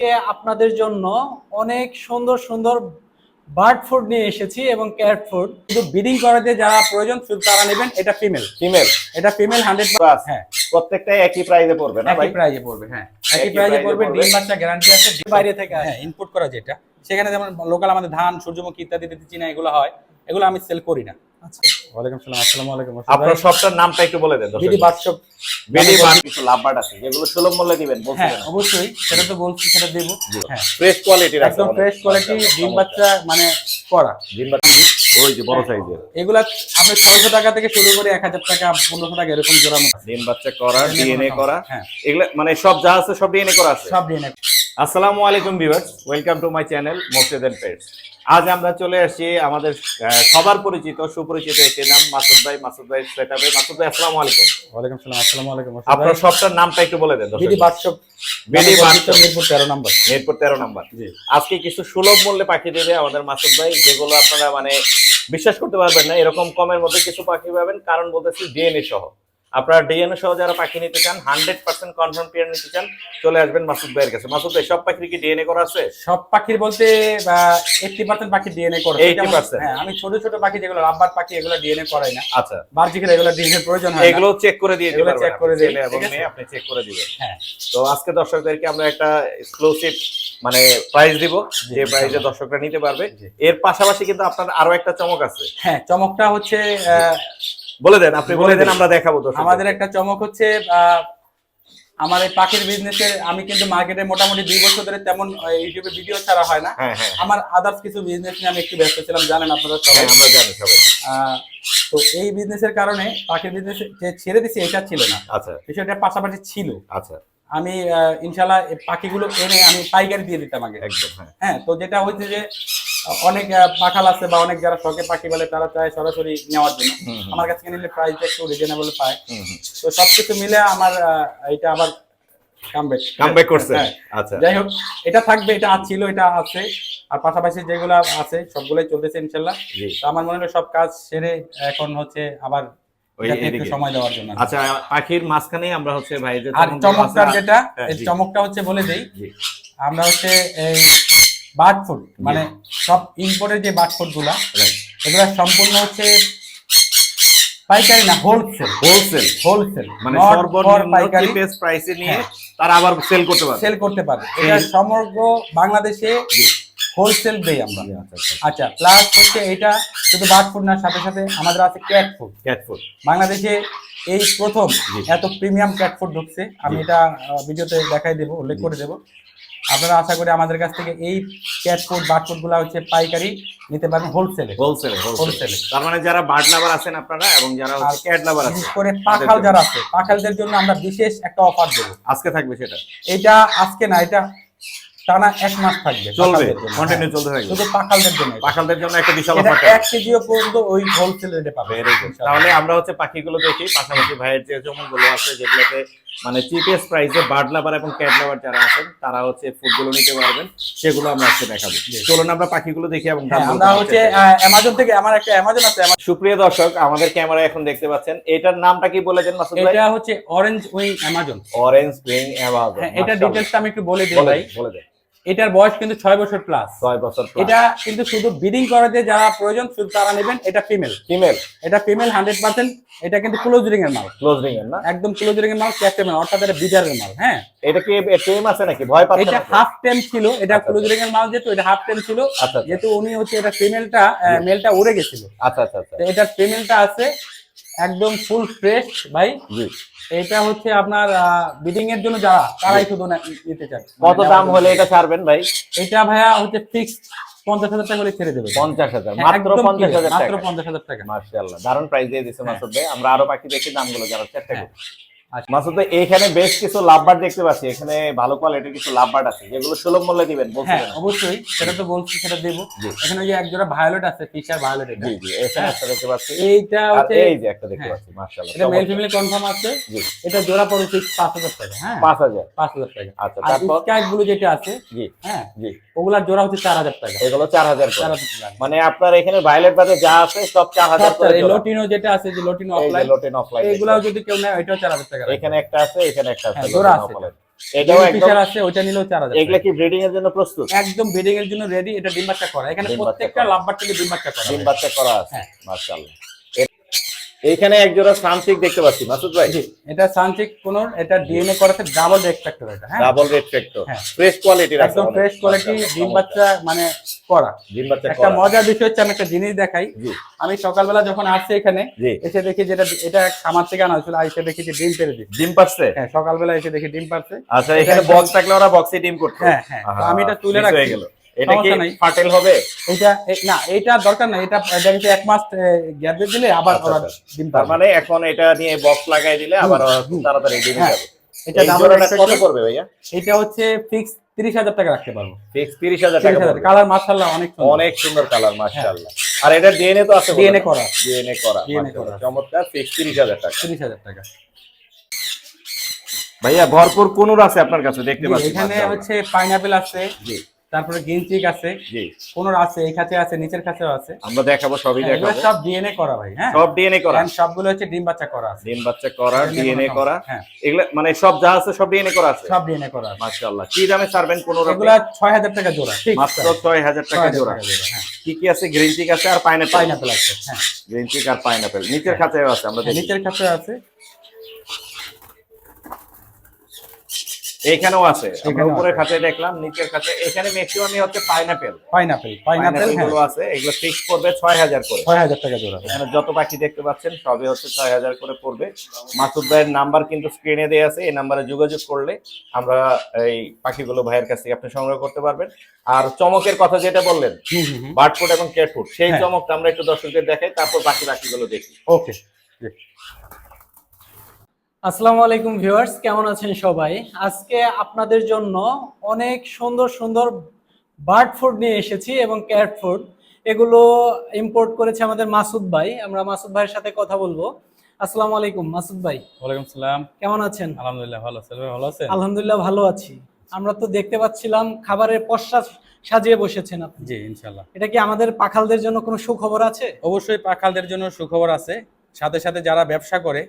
আজকে আপনাদের জন্য অনেক সুন্দর সুন্দর বার্ড ফুড নিয়ে এসেছি এবং ক্যাট ফুড শুধু ব্রিডিং করাতে যারা প্রয়োজন শুধু তারা নেবেন এটা ফিমেল ফিমেল এটা ফিমেল হান্ড্রেড বাস হ্যাঁ। প্রত্যেকটা একই প্রাইসে পড়বে না ভাই? একই প্রাইজে পড়বে হ্যাঁ। একই প্রাইজে পড়বে। ডিম বাচ্চা গ্যারান্টি আছে বাইরে থেকে। হ্যাঁ ইনপুট করা যেটা। সেখানে যেমন লোকাল আমাদের ধান সূর্যমুখী ইত্যাদি ইত্যাদি চীনা এগুলো হয়। এগুলো আমি সেল করি না। আচ্ছা। ওয়ালাইকুম সালাম আসসালামু আলাইকুম। আপনার শপটার নামটা একটু বলে দেন বিডি বাদশপ বেলি কিছু লাভবাট আছে যেগুলো সুলভ মূল্যে দিবেন হ্যাঁ অবশ্যই সেটা তো বলছি সেটা দেবো। হ্যাঁ। ফ্রেশ কোয়ালিটির একদম ফ্রেশ কোয়ালিটি ডিম বাচ্চা মানে করা ডিম বাচ্চা ওই যে বড় সাইজের এগুলা আপনি ছয়শো টাকা থেকে শুরু করে এক হাজার টাকা পনেরোশো টাকা এরকম জোড়া ডিম বাচ্চা করা ডিএনএ করা, করা। হ্যাঁ। এগুলা মানে সব যা আছে সব ডিএনএ করা আছে? সব ডিএনএ আসসালামু আলাইকুম viewers welcome to my channel Morshed and pets আজ আমরা চলে আসছি আমাদের সবার পরিচিত সুপরিচিত একটি নাম মাসুদ ভাই মাসুদ ভাই সেটআপে মাসুদ ভাই আসসালামু আলাইকুম। ওয়ালাইকুম সালাম আসসালামু আলাইকুম আপনার শপটার নামটা একটু বলে দেন BD bird shop BD bird shop. Mirpur তেরো নম্বর। মিরপুর তেরো নাম্বার। জি। আজকে কিছু সুলভ মূল্যে পাখি দেবে আমাদের মাসুদ ভাই যেগুলো আপনারা মানে বিশ্বাস করতে পারবেন না এরকম কমের মধ্যে কিছু পাখি পাবেন কারণ বলতেছি ডিএনএ সহ। আপনারা ডিএনএ সহ যারা পাখি নিতে চান হান্ড্রেড পার্সেন্ট কনফার্ম পেয়ার নিতে চান চলে আসবেন মাসুদ ভাইয়ের কাছে। মাসুদ ভাই সব পাখির কি ডিএনএ করা আছে? সব পাখির বলতে এইটটি পার্সেন্ট পাখি ডিএনএ করে 80% হ্যাঁ আমি ছোট ছোট পাখি যেগুলো রাব্বার পাখি এগুলো ডিএনএ করাই না। আচ্ছা। বার্জিকের এগুলো ডিএনএ প্রয়োজন হয় এগুলো চেক করে দিয়ে এগুলো দিবেন check করে দিই, ছেলে এবং আপনি চেক করে দিবেন। হ্যাঁ। তো আজকে দর্শকদেরকে আমরা একটা এক্সক্লুসিভ মানে প্রাইস দিব যে প্রাইসে। দর্শকরা নিতে পারবে। এর পাশাপাশি কিন্তু আপনার আরও একটা চমক আছে। হ্যাঁ চমকটা হচ্ছে বলে দেন আপনি বলে দেন আমরা দেখাবো দর্শকদের। আমাদের একটা চমক হচ্ছে আমার এই পাখির বিজনেসে আমি কিন্তু মার্কেটে মোটামুটি দুই বছর ধরে তেমন ইউটিউবে ভিডিও ছাড়া হয় না। হ্যাঁ হ্যাঁ। আমার আদার্স কিছু বিজনেস নিয়ে আমি একটু ব্যস্ত ছিলাম জানেন আপনারা সবাই। হ্যাঁ, আমরা জানি সবাই। তো এই বিজনেসের কারণে পাখির বিজনেস যে ছেড়ে দিছি এটা ছিল না। আচ্ছা। বিষয়টা পাশাপাশি ছিল। আচ্ছা। আমি ইনশাল্লাহ এই পাখিগুলো এনে আমি পাইকারি দিয়ে দিতাম আগে। একদম হ্যাঁ। তো যেটা হচ্ছে যে অনেক পাখাল আছে বা অনেক যারা শখে পাখি বলে তারা চায় সরাসরি নেওয়ার জন্য। আমার কাছে নিলে প্রাইসটা একটু রিজনেবল পায়। তো সবকিছু মিলে আমার এটা আবার কামব্যাক কামব্যাক করছে? হ্যাঁ। আচ্ছা। যাই হোক এটা থাকবে এটা ছিল এটা আছে। আর পাশাপাশি যেগুলো আছে সবগুলোই চলতেছে ইনশাল্লাহ। তো আমার মনে হলো সব কাজ সেরে এখন হচ্ছে আবার। সময় দেওয়ার জন্য। আচ্ছা পাখির মাঝখানে আমরা হচ্ছে ভাই আর যেটা হ্যাঁ, চমকটা হচ্ছে বলে দেই। আমরা হচ্ছে এই বার্ড ফুড মানে সব ইম্পোর্টের যে বার্ড ফুডগুলা. এগুলা সম্পূর্ণ হচ্ছে পাইকারি না হোলসেল হোলসেল হোলসেল মানে সর্বনিম্ন পাইকারি। চিপেস্ট প্রাইসে নিয়ে হ্যাঁ। তারা আবার সেল করতে পারবে। সেল করতে পারবে। এটা সমগ্র বাংলাদেশে হোলসেল দেই আমরা। আচ্ছা আচ্ছা। আচ্ছা প্লাস হচ্ছে এটা শুধু বার্ড ফুড না সাথে সাথে আমাদের আছে ক্যাট ফুড ক্যাট ফুড বাংলাদেশে এই প্রথম এত প্রিমিয়াম ক্যাট ফুড ঢুকছে। আমি এটা ভিডিওতে দেখাই দেবো উল্লেখ করে দেবো। আপনারা আশা করি আমাদের কাছ থেকে এই ক্যাট ফুড বার্ড ফুডগুলা হচ্ছে পাইকারি নিতে পারেন হোলসেলে হোলসেলে হোলসেলে তার মানে যারা বার্ড লাভার আছেন আপনারা এবং যারা ক্যাট লাভার আছেন বিশেষ করে পাখাল যারা আছে পাখালদের জন্য আমরা বিশেষ একটা অফার দেবো। আজকে থাকবে সেটা? এটা আজকে না এটা টানা এক মাস থাকবে চলবে কন্টিনিউ হ্যাঁ, চলতে থাকবে। শুধু পাখালদের জন্য পাখালদের জন্য একটা বিশাল অফার এক কেজিও পর্যন্ত ওই হোলসেল রেটে পাবে। তাহলে আমরা হচ্ছে পাখিগুলো দেখি পাশাপাশি ভাইয়ের যে জমিগুলো আছে যেগুলোতে মানে চিপেস্ট প্রাইসে বার্ড লাভার এবং ক্যাট লাভার যারা আছেন তারা হচ্ছে ফুডগুলো নিতে পারবেন। সেগুলো আমরা আজকে দেখাবো। চলুন আমরা পাখিগুলো দেখি এবং হ্যাঁ, আমরা হচ্ছে অ্যামাজন থেকে আমার একটা অ্যামাজন আছে সুপ্রিয় দর্শক আমাদের ক্যামেরা এখন দেখতে পাচ্ছেন এটার নামটা কি বলেছেন মাসুদ ভাই? এটা হচ্ছে orange wing Amazon orange wing Amazon হ্যাঁ এটা ডিটেলসটা আমি একটু বলে দিই ভাই। বলে দেন। এটার বয়স কিন্তু ছয় বছর প্লাস ছয় বছর এটা কিন্তু শুধু ব্রিডিং করাতে যারা প্রয়োজন শুধু তারা নেবেন এটা ফিমেল ফিমেল এটা ফিমেল হান্ড্রেড পার্সেন্ট এটা কিন্তু ক্লোজ রিং এর মাল। ক্লোজ রিং এর না? একদম ক্লোজ রিং এর মাল ক্যাপ্টেন মাল অর্থাৎ এটা বিজারের মাল হ্যাঁ? এটা কি টেম আছে নাকি? ভয় পাচ্ছেন এটা হাফ টেম ছিল এটা আচ্ছা, ক্লোজ রিং এর মাল যেহেতু এটা হাফ টেম ছিল আচ্ছা আচ্ছা। যেহেতু উনি হচ্ছে এটা ফিমেলটা মেলটা উড়ে গেছিল। আচ্ছা আচ্ছা আচ্ছা। এটার ফিমেলটা আছে একদম ফুল ফ্রেশ ভাই। জি এটা হচ্ছে আপনার বিডিং এর জন্য যারা তারাই শুধু না- নিতে চায়। কত মানে দাম হলে এটা ছাড়বেন ভাই? এটা ভাইয়া হচ্ছে ফিক্স পঞ্চাশ হাজার টাকা করে ছেড়ে দেবে। পঞ্চাশ হাজার হ্যাঁ, মাত্র পঞ্চাশ হাজার মাত্র পঞ্চাশ হাজার টাকা। মার্শাল্লাহ দারুণ প্রাইস দিয়ে দিচ্ছে হ্যাঁ। মাসুদ ভাই। আমরা আরও বাকি দেখি দামগুলো জানার চেষ্টা হ্যাঁ। আচ্ছা। মাসুদ এখানে বেশ কিছু লাভবার দেখতে পাচ্ছি। এখানে ভালো কোয়ালিটির কিছু লাভবার আছে। যেগুলো সুলভ মূল্যে দিবেন হ্যাঁ অবশ্যই। সেটা তো বলছি সেটা দেবো। এখানে যে এক জোড়া ভায়োলেট আছে ফিশার ভায়োলেট এটা। জি জি এখানে একটা দেখতে পাচ্ছি। এইটা হচ্ছে এই যে একটা দেখতে হ্যাঁ। পাচ্ছি মার্শাল্লাহ এটা মেল ফিমেল কনফার্ম আছে। জি। এটা জোড়া পড়ে পাঁচ হাজার টাকা হ্যাঁ। পাঁচ হাজার। পাঁচ হাজার টাকা। আচ্ছা তারপর ব্লু যেটা আছে জি হ্যাঁ জি। ওগুলার জোড়া হচ্ছে চার হাজার টাকা। এগুলো চার হাজার করে। চার হাজার টাকা। মানে আপনার এখানে ভায়োলেট বাদে যা আছে সব চার হাজার করে এই জোড়া। লোটিনো যেটা আছে যে লোটিনো অফলাইন লোটেন অফলাইন এইগুলাও যদি কেউ নেয় এটাও চার হাজার টাকা এখানে একটা আছে এখানে একটা আছে হ্যাঁ, জোড়া আছে। এটাও একদম আছে ওইটা নিলেও এগুলা কি ব্রিডিং এর জন্য প্রস্তুত? একদম ব্রিডিং এর জন্য রেডি এটা ডিম বাচ্চা করা। এখানে প্রত্যেকটা। লাভবার থেকে ডিম বাচ্চা করা ডিম বাচ্চা করা আছে মার্শাল মাশাআল্লাহ। এ- এইখানে এক জোড়া সানসিক দেখতে পাচ্ছি মাসুদ ভাই। এটা সানচেক কোন এটা ডিএনএ করাতে ডাবল এক্সট্রাক্টর এটা হ্যাঁ? Double red factor. ফ্রেশ কোয়ালিটির একদম ফ্রেশ কোয়ালিটি ডিম বাচ্চা মানে করা ডিম বাচ্চা একটা মজার বিষয় হচ্ছে আমি একটা জিনিস দেখাই। জি। আমি সকালবেলা যখন আসছি এখানে এসে দেখি যেটা এটা খামার থেকে আনা হয়েছিল এসে দেখি যে ডিম পেরে দিচ্ছে। ডিম পাচ্ছে হ্যাঁ সকালবেলা এসে দেখি ডিম পারছে। আচ্ছা এখানে বক্স থাকলে ওরা বক্সে ডিম করতো। হ্যাঁ হ্যাঁ। তো আমি এটা তুলে রাখছি। এটা কি ফাটেল হবে? এটা না এটা দরকার না এটা এক মাস গ্যাপ দিলে আবার আচ্ছা, আচ্ছা। ডিম তার মানে এখন এটা নিয়ে বক্স লাগাই দিলে আবার। তাড়াতাড়ি ডিম হ্যাঁ। যাবে এটা এই কত পড়বে ভাইয়া? এটা হচ্ছে ফিক্স টাকা রাখতে পারব। ফিক্স 30000 টাকা কালার অনেক সুন্দর। অনেক সুন্দর কালার মাশাআল্লাহ। আর এটা ডিএনএ তো আছে করা। ডিএনএ করা DNA মাশাআল্লাহ। করা। চমৎকার ফিক্স 30000 টাকা। ভাইয়া ভরপুর কোনুর আছে আপনার কাছে দেখতে পাচ্ছি এখানে হচ্ছে পাইনাপেল আছে। জি। তারপরে গ্রিন চিক আছে জি। কোনোর আছে এই খাতে আছে নিচের খাতেও আছে। আমরা দেখাবো সবই হ্যাঁ, দেখাবো। সব ডিএনএ করা ভাই হ্যাঁ। সব ডিএনএ করা। And সবগুলো হচ্ছে ডিম বাচ্চা করা আছে। ডিম বাচ্চা করা ডিএনএ করা। হ্যাঁ। এগুলা মানে সব যা আছে সব ডিএনএ করা আছে? সব ডিএনএ করা আছে। মাশাআল্লাহ। কি দামে ছাড়বেন কোনুর এগুলা ছয় হাজার টাকা জোড়া ঠিক মাত্র 6000 টাকা জোড়া। হ্যাঁ। কি কি আছে? গ্রিন চিক আছে আর পাইনাপল পাইনাপেল আছে হ্যাঁ। গ্রিন চিক আর পাইনাপল নিচের খাঁচায় আছে আমরা দেখি। নিচের খাতে আছে। এইখানেও আছে। আমরা উপরের। খাঁচায় দেখলাম নিচের খাঁচায়। এখানে ম্যাক্সিমামই হচ্ছে পাইনাপেল পাইনাপেল পাইনাপেলগুলো আছে এগুলো ফিক্স করবে 6000 করে। ছয় হাজার টাকা জোড়া। এখানে যত পাখি দেখতে পাচ্ছেন সবই হচ্ছে ছয় হাজার করে পড়বে। মাসুদ ভাইয়ের নাম্বার কিন্তু স্ক্রিনে দেওয়া আছে এই নাম্বারে যোগাযোগ করলে আমরা এই পাখিগুলো ভাইয়ের কাছ থেকে আপনি সংগ্রহ করতে পারবেন। আর চমকের কথা যেটা বললেন হুম হুম হুম। বার্ড ফুড এবং ক্যাট ফুড সেই হ্যাঁ। চমকটা আমরা একটু দর্শকদের দেখাই তারপর বাকি পাখিগুলো দেখি। ওকে আসসালামু আলাইকুম ভিউয়ার্স কেমন আছেন সবাই? আজকে আপনাদের জন্য অনেক সুন্দর সুন্দর বার্ড ফুড নিয়ে এসেছি এবং ক্যাট ফুড। এগুলো ইম্পোর্ট করেছে আমাদের মাসুদ ভাই। আমরা মাসুদ ভাইয়ের সাথে কথা বলব। আসসালামু আলাইকুম মাসুদ ভাই। ওয়ালাইকুম সালাম। কেমন আছেন? আলহামদুলিল্লাহ ভালো আছেন ভালো আছেন? আলহামদুলিল্লাহ ভালো আছি। আমরা তো দেখতে পাচ্ছিলাম খাবারের পশ্চা সাজিয়ে বসেছেন আপনি। জি ইনশাআল্লাহ। এটা কি আমাদের পাখালদের জন্য কোনো সুখবর আছে? অবশ্যই পাখালদের জন্য সুখবর আছে। সাথে সাথে যারা ব্যবসা করে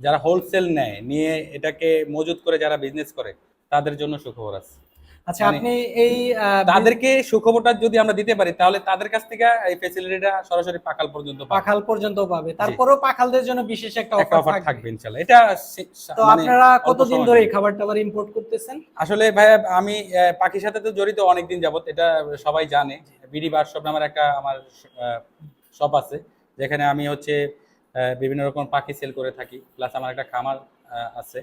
যারা হোলসেল নেয় নিয়ে এটাকে মজুত করে যারা বিজনেস করে তাদের জন্য সুখবর আছে। আচ্ছা মানে আপনি এই তাদেরকে সুখবরটা যদি আমরা দিতে পারি তাহলে তাদের কাছ থেকে এই ফেসিলিটিটা সরাসরি পাখাল পর্যন্ত। পাখাল পর্যন্ত পাবে। তারপরেও পাখালদের জন্য বিশেষ একটা অফার থাকবে। ইনশাল্লাহ এটা তো মানে আপনারা কতদিন ধরে এই থাকবে। খাবার টাবার ইম্পোর্ট করতেছেন? আসলে ভাইয়া আমি পাখির সাথে তো জড়িত অনেকদিন যাবত এটা সবাই জানে। বিডি বার শপ নামের একটা আমার শপ আছে যেখানে আমি হচ্ছে বিভিন্ন রকম পাখি সেল করে থাকি প্লাস আমার একটা খামার আছে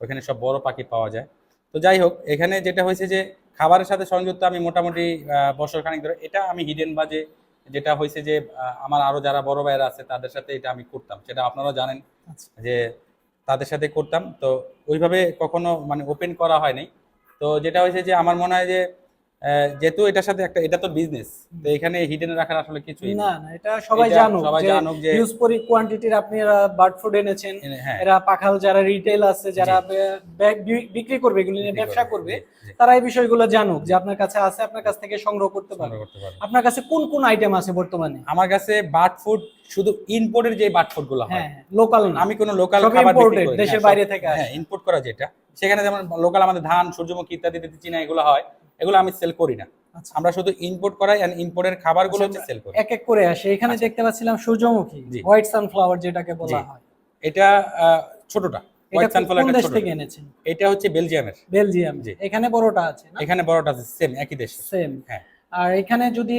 ওখানে সব বড় পাখি পাওয়া যায়। তো যাই হোক এখানে যেটা হয়েছে যে খাবারের সাথে সংযুক্ত আমি মোটামুটি বছর খানিক ধরে এটা আমি হিডেন বাজে যেটা হয়েছে যে আমার আরও যারা বড় ভাইয়েরা আছে তাদের সাথে এটা আমি করতাম। সেটা আপনারাও জানেন আচ্ছা। যে তাদের সাথে করতাম। তো ওইভাবে কখনো মানে ওপেন করা হয়নি। তো যেটা হয়েছে যে আমার মনে হয় যে যেহেতু এটার সাথে একটা এটা তো বিজনেস তো এখানে হিডেন রাখার আসলে কিছুই না না এটা সবাই জানুক সবাই যে জানুক যে হিউজ পরি কোয়ান্টিটির আপনারা বার্ড ফুড এনেছেন হ্যাঁ। এরা পাখাল যারা রিটেল আছে যারা বিক্রি করবে এগুলো নিয়ে ব্যবসা করবে, তারা এই বিষয়গুলো জানুক যে আপনার কাছে আছে আপনার কাছ থেকে সংগ্রহ করতে পারবে। পারবে। আপনার কাছে কোন কোন আইটেম আছে বর্তমানে? আমার কাছে বার্ড ফুড শুধু ইম্পোর্টের যে বার্ড ফুডগুলো হয় হ্যাঁ লোকাল না। আমি কোনো লোকাল খাবার করি দেশের হ্যাঁ, বাইরে থেকে হ্যাঁ ইম্পোর্ট করা যেটা। সেখানে যেমন লোকাল আমাদের ধান সূর্যমুখী ইত্যাদি ইত্যাদি চীনা এগুলো হয় এগুলো আমি সেল করি না। আচ্ছা। আমরা শুধু ইম্পোর্ট করাই এন্ড ইম্পোর্টের খাবারগুলো হচ্ছে সেল করি। এক এক করে আসে। এখানে দেখতে পাচ্ছিলাম সূর্যমুখী আচ্ছা। হোয়াইট সানফ্লাওয়ার যেটাকে বলা হয়। এটা ছোটটা। হোয়াইট সানফ্লাওয়ার দেশ থেকে এনেছেন? এটা হচ্ছে বেলজিয়ামের বেলজিয়াম জি। এখানে বড়টা আছে না? এখানে বড়টা আছে সেম একই দেশ সেম হ্যাঁ। আর এখানে যদি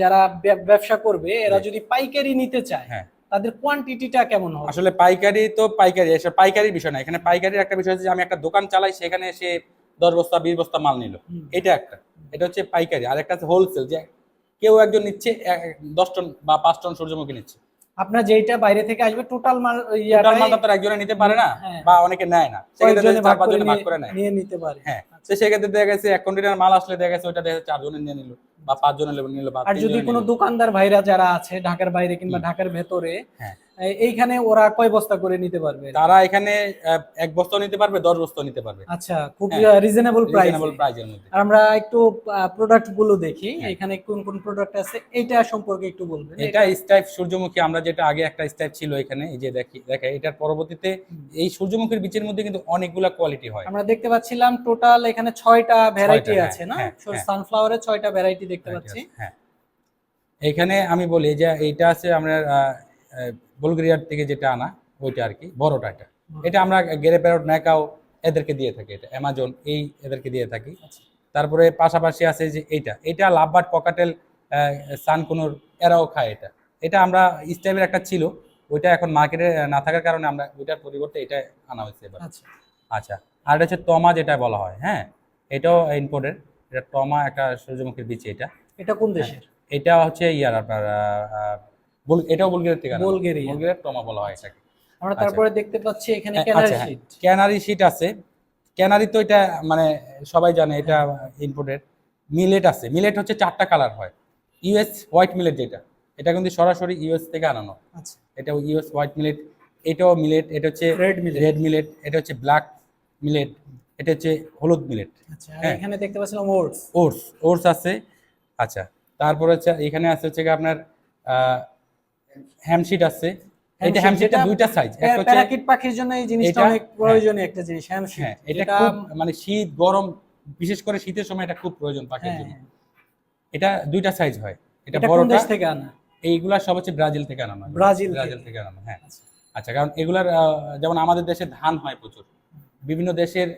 যারা ব্যবসা করবে এরা যদি পাইকারি নিতে চায় হ্যাঁ। তাদের কোয়ান্টিটিটা কেমন হবে? আসলে পাইকারি তো পাইকারি এসব পাইকারির বিষয় না। এখানে পাইকারির একটা বিষয় আছে যে আমি একটা দোকান চালাই সেখানে এসে দশ বস্তা বিশ বস্তা মাল নিল। এটা একটা। এটা হচ্ছে পাইকারি। আর একটা হচ্ছে হোলসেল যে কেউ একজন নিচ্ছে দশ টন বা পাঁচ টন সূর্যমুখী নিচ্ছে। আপনার যেইটা বাইরে থেকে আসবে টোটাল মাল টোটাল মালটা তো একজনে নিতে পারে না হ্যাঁ। বা অনেকে নেয় না। সেক্ষেত্রে চার পাঁচজনে ভাগ করে নেয়। নিয়ে নিতে পারে। হ্যাঁ। তো সেক্ষেত্রে দেখা গেছে এক কন্টেনার মাল আসলে দেখা গেছে ওটা দেখা চারজনে নিয়ে নিল বা নিল বা আর যদি কোনো দোকানদার ভাইরা যারা আছে ঢাকার বাইরে কিংবা ঢাকার ভেতরে হ্যাঁ। এইখানে ওরা কয় বস্তা করে নিতে পারবে? তারা এখানে এক বস্তা নিতে পারবে দশ বস্তা নিতে পারবে। আচ্ছা খুব হ্যাঁ। রিজনেবল প্রাইস প্রাইজের মধ্যে। আর আমরা একটু প্রোডাক্টগুলো দেখি হ্যাঁ। এখানে কোন কোন প্রোডাক্ট আছে এটা সম্পর্কে একটু বলবেন। এটা স্টাইপ সূর্যমুখী আমরা যেটা আগে একটা স্টাইপ ছিল এখানে এই যে দেখি দেখে এটার পরবর্তীতে এই সূর্যমুখীর বীজের মধ্যে কিন্তু অনেকগুলা কোয়ালিটি হয়। আমরা দেখতে পাচ্ছিলাম টোটাল এখানে ছয়টা ভ্যারাইটি আছে না? হ্যাঁ, হ্যাঁ। সানফ্লাওয়ারের ছয়টা ভ্যারাইটি দেখতে পাচ্ছি। হ্যাঁ। এখানে আমি বলি যে এইটা আছে আমরা বুলগেরিয়ার থেকে যেটা আনা ওইটা আর কি বড়টা এটা। এটা আমরা গেরে প্যারট ম্যাকাও এদেরকে দিয়ে থাকি এটা অ্যামাজন এই এদেরকে দিয়ে থাকি। আচ্ছা। তারপরে পাশাপাশি আছে যে এইটা এটা লাভবার্ড পকাটেল সানকুনুর এরাও খায় এটা। এটা আমরা স্টাইলের একটা ছিল ওইটা এখন মার্কেটে না থাকার কারণে আমরা ওইটার পরিবর্তে এটা আনা হয়েছে এবার। আচ্ছা। আচ্ছা আর এটা হচ্ছে টমা যেটা বলা হয় হ্যাঁ? এটাও ইম্পোর্টেড এটা টমা একটা সূর্যমুখীর বীজ এটা। এটা কোন দেশের? এটা হচ্ছে ইয়ার আপনার এটাও বুলগেরিয়ার থেকে আনা। বুলগেরিয়া। বুলগেরিয়ার টমা বলা হয় এটাকে। আমরা আচ্ছা। তারপরে দেখতে পাচ্ছি এখানে হ্যাঁ, ক্যানারি আচ্ছা, হ্যাঁ। শিট ক্যানারি শিট আছে। ক্যানারি তো এটা মানে সবাই জানে এটা ইম্পোর্টেড মিলেট আছে। মিলেট হচ্ছে চারটা কালার হয়। ইউএস হোয়াইট মিলেট যেটা এটা কিন্তু সরাসরি ইউএস থেকে আনানো। আচ্ছা। এটা ইউএস হোয়াইট মিলেট এটাও মিলেট এটা হচ্ছে রেড মিল রেড মিলেট এটা হচ্ছে ব্ল্যাক মিলেট এটা হচ্ছে হলুদ মিলেট আচ্ছা হ্যাঁ। এখানে দেখতে পাচ্ছিলাম ওটস। ওটস ওটস আছে। আচ্ছা তারপরে হচ্ছে এখানে আছে হচ্ছে আপনার হ্যামশিট আছে। এটা হ্যামশিটটা দুইটা সাইজ একটা হচ্ছে প্যারাকিট পাখির জন্য এই জিনিসটা অনেক প্রয়োজনীয় একটা জিনিস হ্যামশিট হ্যাঁ এটা খুব মানে শীত গরম বিশেষ করে শীতের সময় এটা খুব প্রয়োজন পাখির হ্যাঁ। জন্য। এটা দুইটা সাইজ হয়। এটা বড়টা দেশ থেকে আনা? এইগুলা সব হচ্ছে ব্রাজিল থেকে হয়। ব্রাজিল ব্রাজিল থেকে। আনা হ্যাঁ আচ্ছা। আচ্ছা কারণ এগুলার যেমন আমাদের দেশে ধান হয় প্রচুর। বিভিন্ন দেশের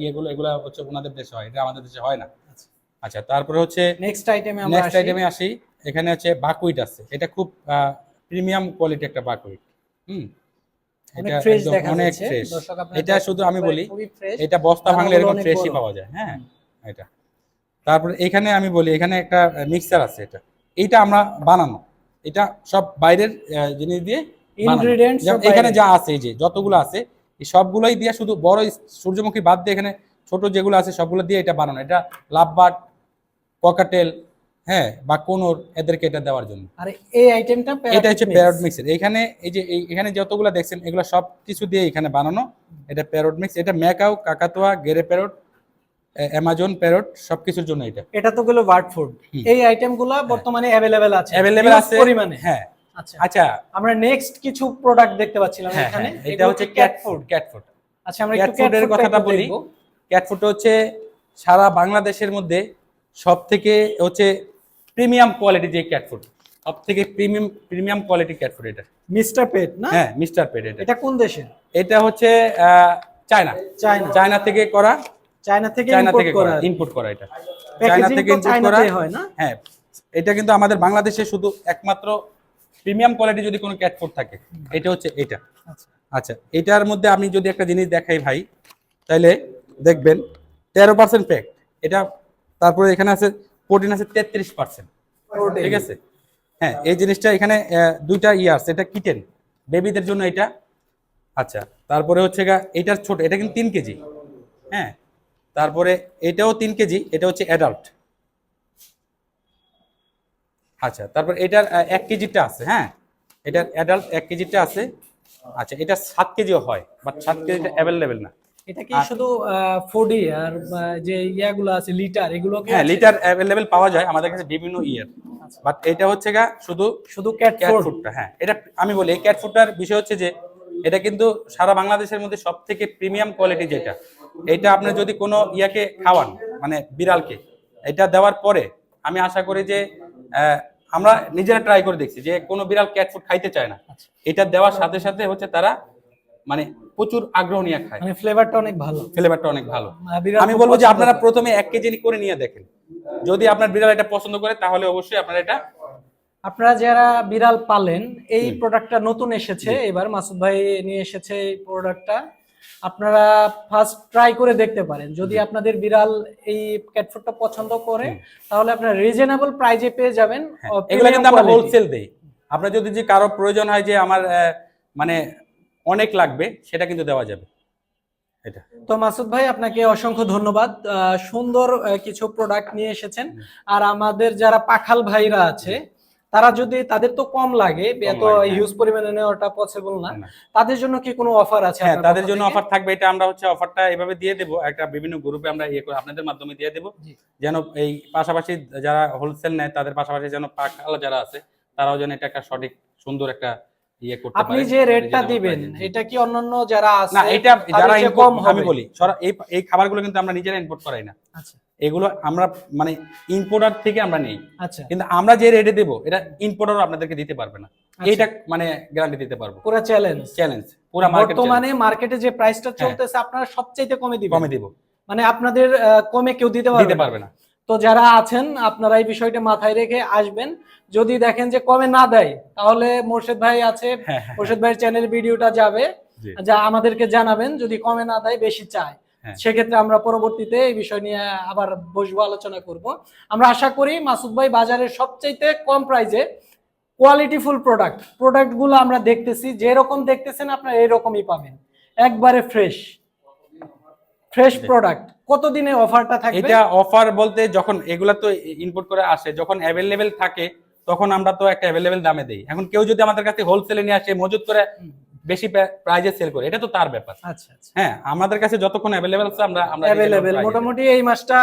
ইয়েগুলো এগুলা হচ্ছে ওনাদের দেশে হয়। এটা আমাদের দেশে হয় না। আচ্ছা। আচ্ছা তারপরে হচ্ছে নেক্সট আইটেমে আমরা নেক্সট আইটেমে আসি। এখানে হচ্ছে বাকুইট আছে। এটা খুব প্রিমিয়াম কোয়ালিটি একটা বাকুইট। হুম? অনেক এটা অনেক ফ্রেশ এটা শুধু আমি বলি এটা বস্তা ভাঙলে এরকম ফ্রেশই পাওয়া যায়। হ্যাঁ এটা। তারপরে এখানে আমি বলি এখানে একটা মিক্সার আছে এটা। এইটা আমরা বানানো। এটা সব বাইরের জিনিস দিয়ে এখানে যা আছে এই যে যতগুলো আছে এই সবগুলোই দিয়ে শুধু বড় সূর্যমুখী বাদ দিয়ে এখানে ছোট যেগুলো আছে সবগুলো দিয়ে এটা বানানো। এটা লাভবাট ককাটেল হ্যাঁ বা কোনোর এদেরকে এটা দেওয়ার জন্য। আর এই আইটেমটা এটা হচ্ছে প্যারট মিক্সের এখানে এই যে এখানে যতগুলো দেখছেন এগুলো সব কিছু দিয়ে এখানে বানানো। এটা প্যারট মিক্স এটা ম্যাকাও কাকাতোয়া গেরে প্যারট অ্যামাজন প্যারট সবকিছুর জন্য এটা। এটা তো গেলো বার্ড ফুড। এই আইটেমগুলো বর্তমানে অ্যাভেলেবেল আছে। অ্যাভেলেবেল আছে। পরিমাণে। হ্যাঁ। আচ্ছা। আচ্ছা। আমরা নেক্সট কিছু প্রোডাক্ট দেখতে পাচ্ছিলাম হ্যাঁ এখানে। হ্যাঁ, এটা হচ্ছে ক্যাট ফুড ক্যাট ফুড আচ্ছা আমরা একটু ক্যাট এর কথাটা বলি। ক্যাট ফুড হচ্ছে সারা বাংলাদেশের মধ্যে সব থেকে হচ্ছে প্রিমিয়াম কোয়ালিটি যে ক্যাট ফুড সব থেকে premium premium quality cat food এটা। মিস্টার পেট না? হ্যাঁ মিস্টার পেট এটা। এটা কোন দেশের? এটা হচ্ছে চায়না। চায়না। চায়না থেকে করা চায়না থেকে চায়না ইম্পোর্ট থেকে করা। ইম্পোর্ট করা এটা। চায়না থেকে তো ইম্পোর্ট করা হয় না? হ্যাঁ এটা কিন্তু আমাদের বাংলাদেশে শুধু একমাত্র প্রিমিয়াম কোয়ালিটি যদি কোনো ক্যাট ফুড থাকে এটা হচ্ছে এটা। আচ্ছা। আচ্ছা এটার মধ্যে আমি যদি একটা জিনিস দেখাই ভাই তাহলে দেখবেন তেরো পার্সেন্ট প্যাক এটা তারপরে এখানে আছে প্রোটিন আছে তেত্রিশ পার্সেন্ট ঠিক আছে? হ্যাঁ এই জিনিসটা এখানে দুইটা ইয়ার্স এটা কিটেন। বেবিদের জন্য এটা। আচ্ছা তারপরে হচ্ছে গা এটার ছোট এটা কিন্তু তিন কেজি। হ্যাঁ তারপরে এটাও তিন কেজি এটা হচ্ছে অ্যাডাল্ট আচ্ছা তারপর এটার এক কেজিটা আছে হ্যাঁ? এটার অ্যাডাল্ট এক কেজিটা আছে। আচ্ছা এটা সাত কেজিও হয় বাট সাত কেজিটা অ্যাভেলেবেল না। এটা কি শুধু ফুডি আর বা, যে ইয়াগুলো আছে লিটার এগুলো হ্যাঁ লিটার অ্যাভেলেবেল পাওয়া যায় আমাদের কাছে বিভিন্ন ইয়ের বাট এটা হচ্ছে গা শুধু শুধু ক্যাট ফুডটা হ্যাঁ। এটা আমি বলি ক্যাট ফুডটার বিষয় হচ্ছে যে এটা কিন্তু সারা বাংলাদেশের মধ্যে সব থেকে প্রিমিয়াম কোয়ালিটি যেটা। এটা আপনি যদি কোনো ইয়াকে খাওয়ান মানে বিড়ালকে এটা দেওয়ার পরে আমি আশা করি যে আহ, আমরা নিজেরা ট্রাই করে দেখছি যে কোনো বিড়াল ক্যাট ফুড খাইতে চায় না। আচ্ছা। এটা দেওয়ার সাথে সাথে হচ্ছে তারা মানে প্রচুর আগ্রহ নিয়ে খায়। মানে ফ্লেভারটা অনেক ভালো। ফ্লেভারটা অনেক ভালো। আমি বলব যে আপনারা প্রথমে এক কেজি করে নিয়ে দেখেন। যদি আপনার বিড়াল এটা পছন্দ করে তাহলে অবশ্যই আপনারা এটা আপনারা যারা বিড়াল পালেন এই প্রোডাক্টটা নতুন এসেছে এবার মাসুদ ভাই নিয়ে এসেছে এই প্রোডাক্টটা আপনারা ফার্স্ট ট্রাই করে দেখতে পারেন। যদি আপনাদের বিড়াল এই ক্যাট ফুডটা পছন্দ করে তাহলে আপনারা রিজনেবল প্রাইজে পেয়ে যাবেন হ্যাঁ, এগুলো কিন্তু আমরা হোলসেল দেই। আপনার যদি যে কারও প্রয়োজন হয় যে আমার মানে অনেক লাগবে সেটা কিন্তু দেওয়া যাবে। এটা। তো মাসুদ ভাই আপনাকে অসংখ্য ধন্যবাদ। সুন্দর কিছু প্রোডাক্ট নিয়ে এসেছেন। আর আমাদের যারা পাখাল ভাইরা আছে তারা যদি তাদের তো কম লাগে এত লাগে, হ্যাঁ। হিউজ পরিমাণে নেওয়াটা পসিবল না। তাদের জন্য কি কোনো অফার আছে হ্যাঁ তাদের জন্য অফার থাকবে এটা আমরা হচ্ছে অফারটা এভাবে দিয়ে দেবো। একটা বিভিন্ন গ্রুপে আমরা ইয়ে করে আপনাদের মাধ্যমে দিয়ে দেবো। যেন এই পাশাপাশি যারা হোলসেল নেয় তাদের পাশাপাশি যেন পাখাল যারা আছে তারাও যেন এটা একটা সঠিক সুন্দর একটা ইয়ে করতে আপনি যে রেটটা দিবেন। এটা কি অন্যান্য যারা আছে না এটা যারা কম আমি বলি এই এই খাবারগুলো কিন্তু আমরা নিজেরা ইম্পোর্ট করাই না। আচ্ছা। এগুলো আমরা মানে ইম্পোর্টার থেকে আমরা নেই। আচ্ছা। কিন্তু আমরা যে রেটে দেবো এটা ইম্পোর্টার আপনাদেরকে দিতে পারবে না। আচ্ছা। এইটা মানে গ্যারান্টি দিতে পারব। পুরো চ্যালেঞ্জ চ্যালেঞ্জ পুরো মার্কেট বর্তমানে মার্কেটে যে প্রাইসটা চলতেছে আপনারা সবচাইতে কমে দিবেন। কমে দিব। মানে আপনাদের কমে কেউ দিতে পারবে না। তো যারা আছেন আপনারা এই বিষয়টা মাথায় রেখে আসবেন। যদি দেখেন যে কমে না দেয় তাহলে মোর্শেদ ভাই আছে হ্যাঁ হ্যাঁ মোর্শেদ ভাইয়ের চ্যানেল ভিডিওটা যাবে। যা আমাদেরকে জানাবেন যদি কমে না দেয় বেশি চায়। হ্যাঁ। সেক্ষেত্রে আমরা পরবর্তীতে এই বিষয় নিয়ে আবার বসবো আলোচনা করব। আমরা আশা করি মাসুদ ভাই বাজারের সবচাইতে কম প্রাইজে কোয়ালিটিফুল প্রোডাক্ট প্রোডাক্টগুলো আমরা দেখতেছি। যেরকম দেখতেছেন আপনারা এরকমই পাবেন। একবারে ফ্রেশ ফ্রেশ প্রোডাক্ট কতদিনে অফারটা থাকে এটা অফার বলতে যখন এগুলা তো ইনপুট করে আসে যখন অ্যাভেলেবেল থাকে তখন আমরা তো একটা অ্যাভেলেবেল দামে দেই। এখন কেউ যদি আমাদের কাছে হোলসেলে নিয়ে আসে মজুত করে বেশি প্রাইজে সেল করে। এটা তো তার ব্যাপার। আচ্ছা আচ্ছা। হ্যাঁ আমাদের কাছে যতক্ষণ অ্যাভেলেবেল আছে আমরা আমরা অ্যাভেলেবেল মোটামুটি এই মাসটা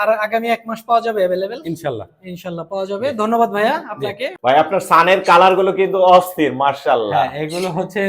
আর আগামী এক মাস পাওয়া যাবে অ্যাভেলেবেল ইনশাল্লাহ। ইনশাল্লাহ পাওয়া যাবে। ধন্যবাদ ভাইয়া আপনাকে। ভাই আপনার সানের কালারগুলো কিন্তু অস্থির মার্শাল্লাহ হ্যাঁ এগুলো হচ্ছে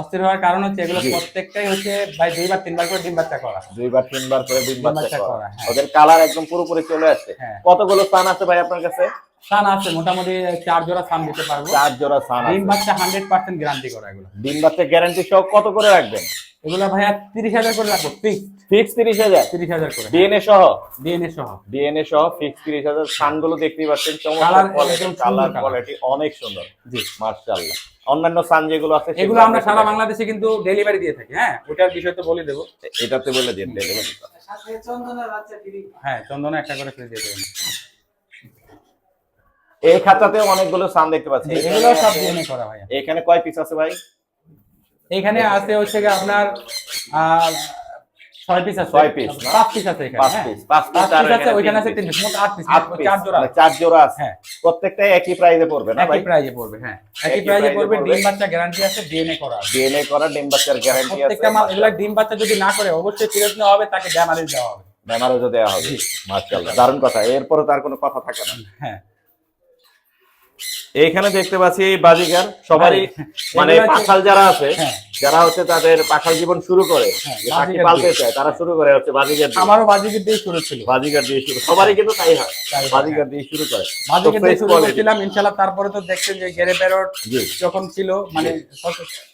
অস্থির হওয়ার কারণ হচ্ছে এগুলো প্রত্যেকটাই হচ্ছে ভাই দুইবার তিনবার করে ডিম বাচ্চা করা। দুইবার তিনবার করে ডিম বাচ্চা করা। হ্যাঁ। ওদের কালার একদম পুরোপুরি চলে আসছে হ্যাঁ। কতগুলো সান আছে ভাই আপনার কাছে? সান আছে মোটামুটি চার জোড়া সান দিতে পারব। চার জোড়া সান ডিম বাচ্চা হান্ড্রেড পার্সেন্ট গ্যারান্টি করা এগুলো। ডিম বাচ্চা গ্যারান্টি সহ কত করে রাখবেন? এগুলো ভাইয়া তিরিশ হাজার করে রাখব ফিক্স ফিক্স তিরিশ হাজার? তিরিশ হাজার করে। ডিএনএ সহ? ডিএনএ সহ। ডিএনএ সহ ফিক্স তিরিশ হাজার। সানগুলো দেখতেই পাচ্ছেন চমৎকার কোয়ালিটি কালার কোয়ালিটি অনেক সুন্দর। জি। মার্শাল্লাহ অন্যান্য সান যেগুলো আছে এগুলো আমরা সারা বাংলাদেশে কিন্তু ডেলিভারি দিয়ে থাকি হ্যাঁ? ওটার বিষয় তো বলে দেবো। এটাতে বলে দিন ডেলিভারি হ্যাঁ চন্দনে একটা করে ফ্রি দিয়ে দেবেন। এই খাতাতে অনেকগুলো সান দেখতে পাচ্ছি। এগুলো সব ডিএনএ করা ভাইয়া। এখানে কয় পিস আছে ভাই? এখানে আছে হচ্ছে গিয়ে আপনার ছয় পিস আছে। ছয় না? পাঁচ পিস আছে এখানে পাঁচ হ্যাঁ। পিস পাঁচ পিস আছে ওইখানে আছে তিন পিস মোট আট পিস আট চার জোড়া মানে চার জোড়া আছে। হ্যাঁ। প্রত্যেকটাই একই প্রাইসে পড়বে না ভাই? একই প্রাইজে পড়বে হ্যাঁ। একই প্রাইজে পড়বে। ডিম বাচ্চা গ্যারান্টি আছে ডিএনএ করা ডিএনএ করা ডিম বাচ্চার গ্যারান্টি আছে। প্রত্যেকটা মাল এগুলা ডিম বাচ্চা যদি না করে অবশ্যই ফেরত নেওয়া হবে তাকে ড্যামারেজ দেওয়া হবে। মেমারোজও দেওয়া হবে। মাশাআল্লাহ দারুণ কথা। এরপরে তার কোনো কথা থাকে না। হ্যাঁ। এইখানে দেখতে পাচ্ছি বাজিগার সবারই মানে পাশাল যারা আছে হ্যাঁ। যারা হচ্ছে তাদের পাখাল জীবন শুরু করে হ্যাঁ, পাখি পালতে চায় তারা শুরু করে হচ্ছে বাজিগার দিয়ে। আমারও বাজিকে দিয়ে শুরু ছিল। বাজিগার দিয়ে শুরু সবারই কিন্তু তাই হয় তাই হয়, দিয়ে শুরু করে। বাজিকে দিয়ে শুরু। করছিলাম ইনশাল্লাহ তারপরে তো দেখছেন যে গেরে পেরোট জি। যখন ছিল মানে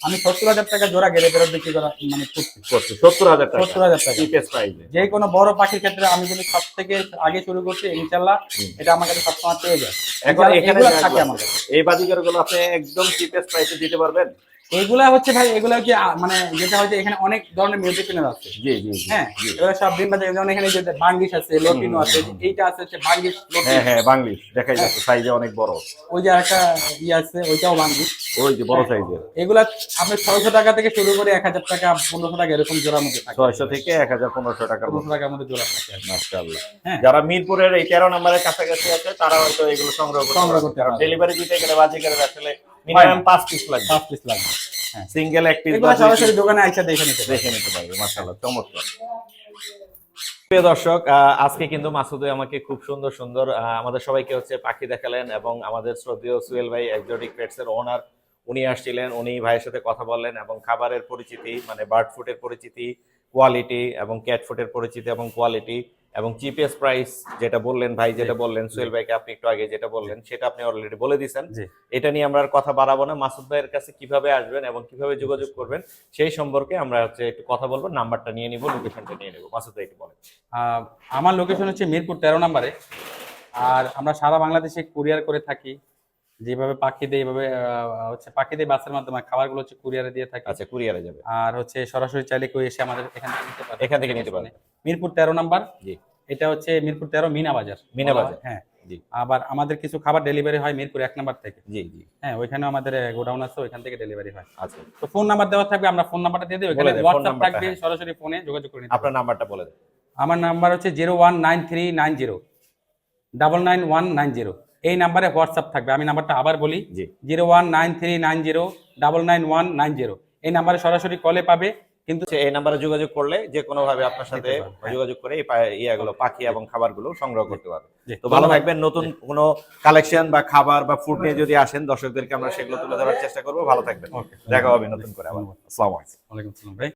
আমি সত্তর হাজার টাকা জোড়া গেরে পেরোট বিক্রি করা মানে করছি। সত্তর হাজার টাকা। সত্তর হাজার টাকা। চিপেস্ট প্রাইসে যে কোনো বড় পাখির ক্ষেত্রে আমি যদি সব থেকে আগে শুরু করছি ইনশাল্লাহ এটা আমার কাছে সবসময় পেয়ে যায়। এখন এখানে থাকে কাছে। এই বাজিগারগুলো আপনি একদম চিপেস্ট প্রাইসে দিতে পারবেন। এগুলা হচ্ছে ভাই এগুলা আ, মানে যেটা হচ্ছে এখানে অনেক ধরনের মিউজিক কিনার আছে। জি জি হ্যাঁ। এগুলো সব দিন বাজে যেমন এখানে যে বাঙ্গিস আছে লটিনো আছে এইটা আছে হচ্ছে লটিনো। হ্যাঁ হ্যাঁ বাংলিশ দেখাই যাচ্ছে সাইজে অনেক বড়। ওই যে একটা ইয়ে আছে ওইটাও বাঙ্গিস ওই যে বড় হ্যাঁ। সাইজের এগুলা আপনি ছয়শো টাকা থেকে শুরু করে এক হাজার টাকা পনেরোশো টাকা এরকম জোড়ার মধ্যে থাকে। ছয়শো থেকে এক হাজার পনেরোশো টাকার মতো পনেরোশো টাকার মধ্যে জোড়া থাকে মাশাআল্লাহ। হ্যাঁ। যারা মিরপুরের এই তেরো নম্বরের কাছাকাছি আছে তারা হয়তো এগুলো সংগ্রহ করতে সংগ্রহ। করতে পারবে। ডেলিভারি দিতে গেলে বাজিকারের আসলে মিনিমাম পিস লাগবে। পিস লাগবে। হ্যাঁ সিঙ্গেল এক পিস এগুলো সরাসরি দোকানে আইসা দেখে নিতে দেখে নিতে পারবে মাশাআল্লাহ চমৎকার। প্রিয় দর্শক আজকে কিন্তু মাসুদে আমাকে খুব সুন্দর সুন্দর আমাদের সবাইকে হচ্ছে পাখি দেখালেন এবং আমাদের শ্রদ্ধেয় সুয়েল ভাই একজটিক পেটস এর ওনার উনি আসছিলেন। উনি ভাইয়ের সাথে কথা বললেন এবং খাবারের পরিচিতি মানে বার্ড ফুডের পরিচিতি কোয়ালিটি এবং ক্যাট ফুডের পরিচিতি এবং কোয়ালিটি এবং চিপেস্ট প্রাইস যেটা বললেন ভাই যেটা বললেন সোহেল ভাইকে আপনি একটু আগে যেটা বললেন সেটা আপনি অলরেডি বলে দিয়েছেন। এটা নিয়ে আমরা আর কথা বাড়াবো না। মাসুদ ভাইয়ের কাছে কীভাবে আসবেন এবং কীভাবে যোগাযোগ করবেন সেই সম্পর্কে আমরা হচ্ছে একটু কথা বলব। নাম্বারটা নিয়ে নিব লোকেশনটা নিয়ে নেব। মাসুদ ভাই একটু বলেন। আহ, আমার লোকেশন হচ্ছে মিরপুর তেরো নাম্বারে। আর আমরা সারা বাংলাদেশে কুরিয়ার করে থাকি। যেভাবে পাখি দিয়ে এইভাবে হচ্ছে পাখি দিয়ে বাসের মাধ্যমে খাবারগুলো হচ্ছে কুরিয়ারে দিয়ে থাকে। আচ্ছা কুরিয়ারে যাবে। আর হচ্ছে সরাসরি চাইলে কেউ এসে আমাদের এখান থেকে নিতে পারে। এখান থেকে নিতে পারে। মিরপুর তেরো নাম্বার। জি। এটা হচ্ছে মিরপুর তেরো মিনা বাজার। মিনা বাজার। হ্যাঁ। জি। আবার আমাদের কিছু খাবার ডেলিভারি হয় মিরপুর এক নাম্বার থেকে। জি জি। হ্যাঁ ওইখানেও আমাদের গোডাউন আছে ওইখান থেকে ডেলিভারি হয়। আচ্ছা। তো ফোন নাম্বার দেওয়া থাকবে আমরা ফোন নাম্বারটা দিয়ে এখানে দেন, হোয়াটসঅ্যাপ থাকবে হ্যাঁ। সরাসরি ফোনে যোগাযোগ করে নিতে আপনার নাম্বারটা বলে দেন। আমার নাম্বার হচ্ছে zero one nine three nine zero. Double nine one nine zero. এই নাম্বারে হোয়াটসঅ্যাপ থাকবে। আমি নাম্বারটা আবার বলি zero one nine three nine zero double nine one nine zero. এই নাম্বারে সরাসরি কলে পাবে কিন্তু এই নাম্বারে যোগাযোগ করলে যে কোনো ভাবে আপনার সাথে হ্যাঁ। যোগাযোগ করে এই ইয়াগুলো পাখি এবং খাবারগুলো সংগ্রহ করতে পারবে। তো ভালো থাকবেন। নতুন কোনো কালেকশন বা খাবার বা ফুড নিয়ে যদি আসেন দর্শকদেরকে আমরা সেগুলো তুলে ধরার চেষ্টা করব। ভালো থাকবেন। দেখা হবে নতুন করে আবার। আসসালামু আলাইকুম। ভাই।